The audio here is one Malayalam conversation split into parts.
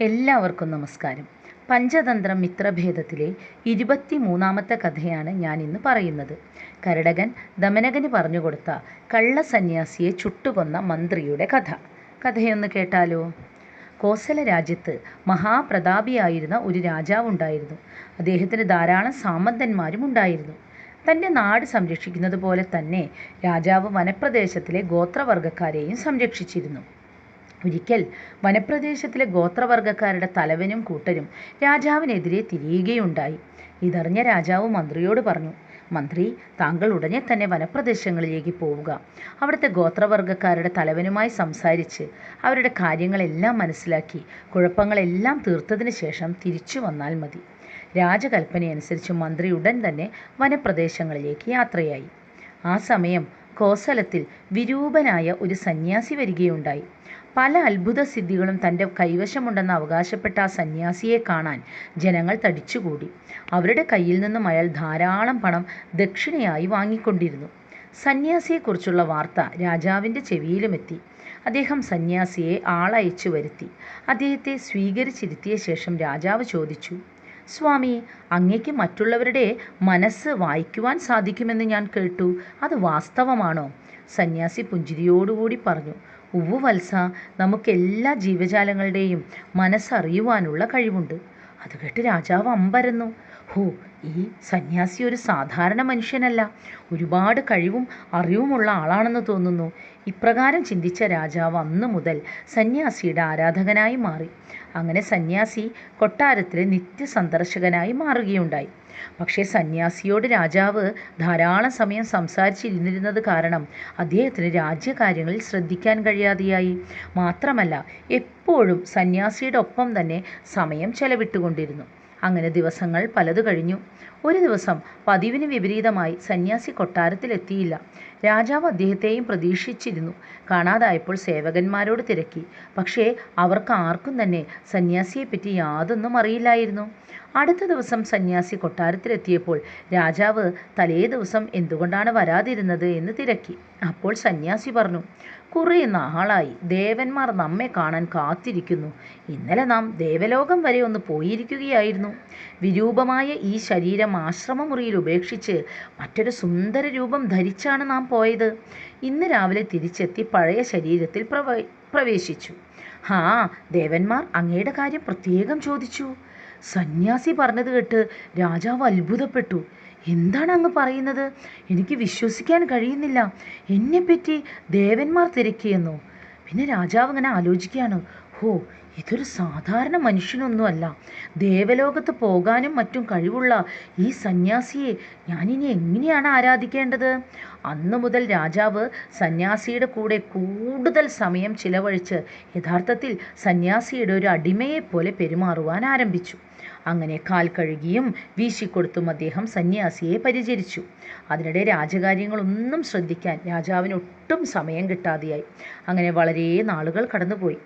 എല്ലാവർക്കും നമസ്കാരം. പഞ്ചതന്ത്രം മിത്രഭേദത്തിലെ ഇരുപത്തി മൂന്നാമത്തെ കഥയാണ് ഞാൻ ഇന്ന് പറയുന്നത്. കരടകൻ ദമനകന് പറഞ്ഞുകൊടുത്ത കള്ളസന്യാസിയെ ചുട്ടുകൊന്ന മന്ത്രിയുടെ കഥ. കഥയൊന്ന് കേട്ടാലോ? കോസല രാജ്യത്ത് മഹാപ്രതാപിയായിരുന്ന ഒരു രാജാവുണ്ടായിരുന്നു. അദ്ദേഹത്തിന് ധാരാളം സാമന്തന്മാരും ഉണ്ടായിരുന്നു. തന്റെ നാട് സംരക്ഷിക്കുന്നത് പോലെ തന്നെ രാജാവ് വനപ്രദേശത്തിലെ ഗോത്രവർഗക്കാരെയും സംരക്ഷിച്ചിരുന്നു. ഒരിക്കൽ വനപ്രദേശത്തിലെ ഗോത്രവർഗക്കാരുടെ തലവനും കൂട്ടരും രാജാവിനെതിരെ തിരിയുകയുണ്ടായി. ഇതറിഞ്ഞ രാജാവ് മന്ത്രിയോട് പറഞ്ഞു മന്ത്രി താങ്കൾ ഉടനെ തന്നെ വനപ്രദേശങ്ങളിലേക്ക് പോവുക. അവിടുത്തെ ഗോത്രവർഗക്കാരുടെ തലവനുമായി സംസാരിച്ച് അവരുടെ കാര്യങ്ങളെല്ലാം മനസ്സിലാക്കി കുഴപ്പങ്ങളെല്ലാം തീർത്തതിന് ശേഷം തിരിച്ചു വന്നാൽ മതി. രാജകൽപ്പനയനുസരിച്ച് മന്ത്രി ഉടൻ തന്നെ വനപ്രദേശങ്ങളിലേക്ക് യാത്രയായി. ആ സമയം കോസലത്തിൽ വിരൂപനായ ഒരു സന്യാസി വരികയുണ്ടായി. പല അത്ഭുത സിദ്ധികളും തന്റെ കൈവശമുണ്ടെന്ന് അവകാശപ്പെട്ട ആ സന്യാസിയെ കാണാൻ ജനങ്ങൾ തടിച്ചുകൂടി. അവരുടെ കയ്യിൽ നിന്നും അയാൾ ധാരാളം പണം ദക്ഷിണയായി വാങ്ങിക്കൊണ്ടിരുന്നു. സന്യാസിയെക്കുറിച്ചുള്ള വാർത്ത രാജാവിന്റെ ചെവിയിലുമെത്തി. അദ്ദേഹം സന്യാസിയെ ആളയച്ചു വരുത്തി. അദ്ദേഹത്തെ സ്വീകരിച്ചിരുത്തിയ ശേഷം രാജാവ് ചോദിച്ചു സ്വാമി അങ്ങയ്ക്ക് മറ്റുള്ളവരുടെ മനസ്സ് വായിക്കുവാൻ സാധിക്കുമെന്ന് ഞാൻ കേട്ടു. അത് വാസ്തവമാണോ? സന്യാസി പുഞ്ചിരിയോടുകൂടി പറഞ്ഞു ഉവ്വു നമുക്ക് എല്ലാ ജീവജാലങ്ങളുടെയും മനസ്സറിയുവാനുള്ള കഴിവുണ്ട്. അത് കേട്ട് രാജാവ് അമ്പരന്നു. ഹോ ഈ സന്യാസി ഒരു സാധാരണ മനുഷ്യനല്ല. ഒരുപാട് കഴിവും അറിവുമുള്ള ആളാണെന്ന് തോന്നുന്നു. ഇപ്രകാരം ചിന്തിച്ച രാജാവ് അന്നു മുതൽ സന്യാസിയുടെ ആരാധകനായി മാറി. അങ്ങനെ സന്യാസി കൊട്ടാരത്തിലെ നിത്യസന്ദർശകനായി മാറുകയുണ്ടായി. പക്ഷേ സന്യാസിയോട് രാജാവ് ധാരാളം സമയം സംസാരിച്ചിരുന്നിരുന്നത് കാരണം അദ്ദേഹത്തിന് രാജ്യകാര്യങ്ങളിൽ ശ്രദ്ധിക്കാൻ കഴിയാതെയായി. മാത്രമല്ല എപ്പോഴും സന്യാസിയുടെ ഒപ്പം തന്നെ സമയം ചെലവിട്ടുകൊണ്ടിരുന്നു. അങ്ങനെ ദിവസങ്ങൾ പലത് കഴിഞ്ഞു. ഒരു ദിവസം പതിവിന് വിപരീതമായി സന്യാസി കൊട്ടാരത്തിലെത്തിയില്ല. രാജാവ് അദ്ദേഹത്തെയും പ്രതീക്ഷിച്ചിരുന്നു. കാണാതായപ്പോൾ സേവകന്മാരോട് തിരക്കി. പക്ഷേ അവർക്ക് ആർക്കും തന്നെ സന്യാസിയെപ്പറ്റി യാതൊന്നും അറിയില്ലായിരുന്നു. അടുത്ത ദിവസം സന്യാസി കൊട്ടാരത്തിലെത്തിയപ്പോൾ രാജാവ് തലേ ദിവസം എന്തുകൊണ്ടാണ് വരാതിരുന്നത് എന്ന് തിരക്കി. അപ്പോൾ സന്യാസി പറഞ്ഞു കുറേ നാളായി ദേവന്മാർ നമ്മെ കാണാൻ കാത്തിരിക്കുന്നു. ഇന്നലെ നാം ദേവലോകം വരെ ഒന്ന് പോയിരിക്കുകയായിരുന്നു. വിരൂപമായ ഈ ശരീരം ആശ്രമമുറിയിൽ ഉപേക്ഷിച്ച് മറ്റൊരു സുന്ദര രൂപം ധരിച്ചാണ് നാം പോയത്. ഇന്ന് രാവിലെ തിരിച്ചെത്തി പഴയ ശരീരത്തിൽ പ്രവ പ്രവേശിച്ചു. ഹാ ദേവന്മാർ അങ്ങയുടെ കാര്യം പ്രത്യേകം ചോദിച്ചു. സന്യാസി പറഞ്ഞത് കേട്ട് രാജാവ് അത്ഭുതപ്പെട്ടു. എന്താണ് അങ്ങ് പറയുന്നത്? എനിക്ക് വിശ്വസിക്കാൻ കഴിയുന്നില്ല. എന്നെപ്പറ്റി ദേവന്മാർ തിരക്കിയെന്നോ? പിന്നെ രാജാവ് ഇങ്ങനെ ആലോചിക്കുകയാണ്. ഹോ ഇതൊരു സാധാരണ മനുഷ്യനൊന്നുമല്ല. ദേവലോകത്ത് പോകാനും മറ്റും കഴിവുള്ള ഈ സന്യാസിയെ ഞാനിനി എങ്ങനെയാണ് ആരാധിക്കേണ്ടത്? അന്നു മുതൽ രാജാവ് സന്യാസിയുടെ കൂടെ കൂടുതൽ സമയം ചിലവഴിച്ച് യഥാർത്ഥത്തിൽ സന്യാസിയുടെ ഒരു അടിമയെ പോലെ പെരുമാറുവാൻ ആരംഭിച്ചു. അങ്ങനെ കാൽ കഴുകിയും വീശിക്കൊടുത്തും അദ്ദേഹം സന്യാസിയെ പരിചരിച്ചു. അതിനിടെ രാജകാര്യങ്ങളൊന്നും ശ്രദ്ധിക്കാൻ രാജാവിന് ഒട്ടും സമയം കിട്ടാതെയായി. അങ്ങനെ വളരെ നാളുകൾ കടന്നുപോയി.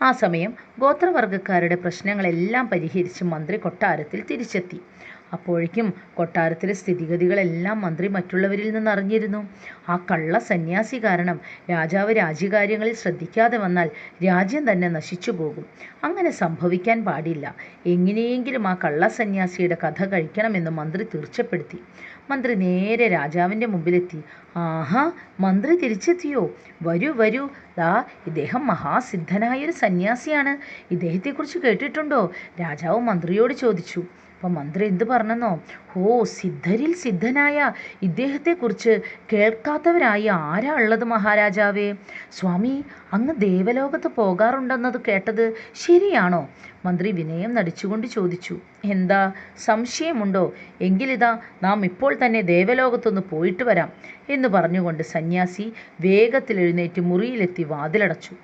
ആ സമയം ഗോത്രവർഗക്കാരുടെ പ്രശ്നങ്ങളെല്ലാം പരിഹരിച്ച് മന്ത്രി കൊട്ടാരത്തിൽ തിരിച്ചെത്തി. അപ്പോഴേക്കും കൊട്ടാരത്തിലെ സ്ഥിതിഗതികളെല്ലാം മന്ത്രി മറ്റുള്ളവരിൽ നിന്ന് അറിഞ്ഞിരുന്നു ആ കള്ള സന്യാസി കാരണം രാജാവ് രാജ്യകാര്യങ്ങളിൽ ശ്രദ്ധിക്കാതെ വന്നാൽ രാജ്യം തന്നെ നശിച്ചു പോകും. അങ്ങനെ സംഭവിക്കാൻ പാടില്ല. എങ്ങനെയെങ്കിലും ആ കള്ള സന്യാസിയുടെ കഥ കഴിക്കണമെന്ന് മന്ത്രി തീർച്ചപ്പെടുത്തി. മന്ത്രി നേരെ രാജാവിന്റെ മുമ്പിലെത്തി. ആഹാ മന്ത്രി തിരിച്ചെത്തിയോ? വരൂ വരൂ. ദാ ഇദ്ദേഹം മഹാസിദ്ധനായൊരു സന്യാസിയാണ്. ഇദ്ദേഹത്തെക്കുറിച്ച് കേട്ടിട്ടുണ്ടോ? രാജാവ് മന്ത്രിയോട് ചോദിച്ചു. അപ്പം മന്ത്രി എന്ത് പറഞ്ഞെന്നോ? ഓ സിദ്ധരിൽ സിദ്ധനായ ഇദ്ദേഹത്തെക്കുറിച്ച് കേൾക്കാത്തവരായി ആരാ ഉള്ളത് മഹാരാജാവേ? സ്വാമി അങ്ങ് ദേവലോകത്ത് പോകാറുണ്ടെന്നത് കേട്ടത് ശരിയാണോ? മന്ത്രി വിനയം നടിച്ചുകൊണ്ട് ചോദിച്ചു. എന്താ സംശയമുണ്ടോ? എങ്കിലിതാ നാം ഇപ്പോൾ തന്നെ ദേവലോകത്തൊന്ന് പോയിട്ട് വരാം എന്ന് പറഞ്ഞുകൊണ്ട് സന്യാസി വേഗത്തിൽ എഴുന്നേറ്റ് മുറിയിലെത്തി വാതിലടച്ചു.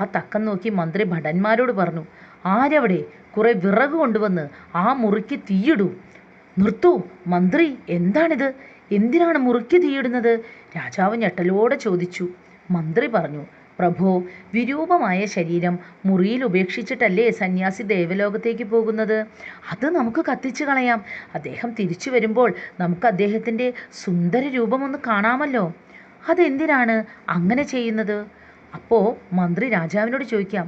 ആ തക്കം നോക്കി മന്ത്രി ഭടന്മാരോട് പറഞ്ഞു ആരവിടെ? കുറെ വിറക് കൊണ്ടുവന്ന് ആ മുറിക്ക് തീയിടൂ. നിർത്തൂ മന്ത്രി എന്താണിത്? എന്തിനാണ് മുറിക്ക് തീയിടുന്നത്? രാജാവ് ഞെട്ടലോടെ ചോദിച്ചു. മന്ത്രി പറഞ്ഞു പ്രഭോ വിരൂപമായ ശരീരം മുറിയിൽ ഉപേക്ഷിച്ചിട്ടല്ലേ സന്യാസി ദേവലോകത്തേക്ക് പോകുന്നത്? അത് നമുക്ക് കത്തിച്ചു കളയാം. അദ്ദേഹം തിരിച്ചു വരുമ്പോൾ നമുക്ക് അദ്ദേഹത്തിന്റെ സുന്ദര രൂപമൊന്ന് കാണാമല്ലോ. അതെന്തിനാണ് അങ്ങനെ ചെയ്യുന്നത്? അപ്പോൾ മന്ത്രി രാജാവിനോട് ചോദിക്കാം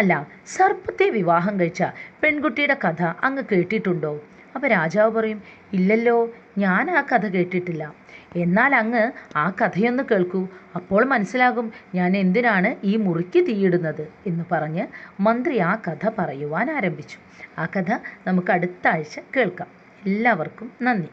അല്ല സർപ്പത്തെ വിവാഹം കഴിച്ച പെൺകുട്ടിയുടെ കഥ അങ്ങ് കേട്ടിട്ടുണ്ടോ? അപ്പോൾ രാജാവ് പറയും ഇല്ലല്ലോ ഞാൻ ആ കഥ കേട്ടിട്ടില്ല. എന്നാൽ അങ്ങ് ആ കഥയൊന്ന് കേൾക്കൂ. അപ്പോൾ മനസ്സിലാകും ഞാൻ എന്തിനാണ് ഈ മുറിക്ക് തീയിടുന്നത് എന്ന് പറഞ്ഞ് മന്ത്രി ആ കഥ പറയുവാൻ ആരംഭിച്ചു. ആ കഥ നമുക്ക് അടുത്ത ആഴ്ച കേൾക്കാം. എല്ലാവർക്കും നന്ദി.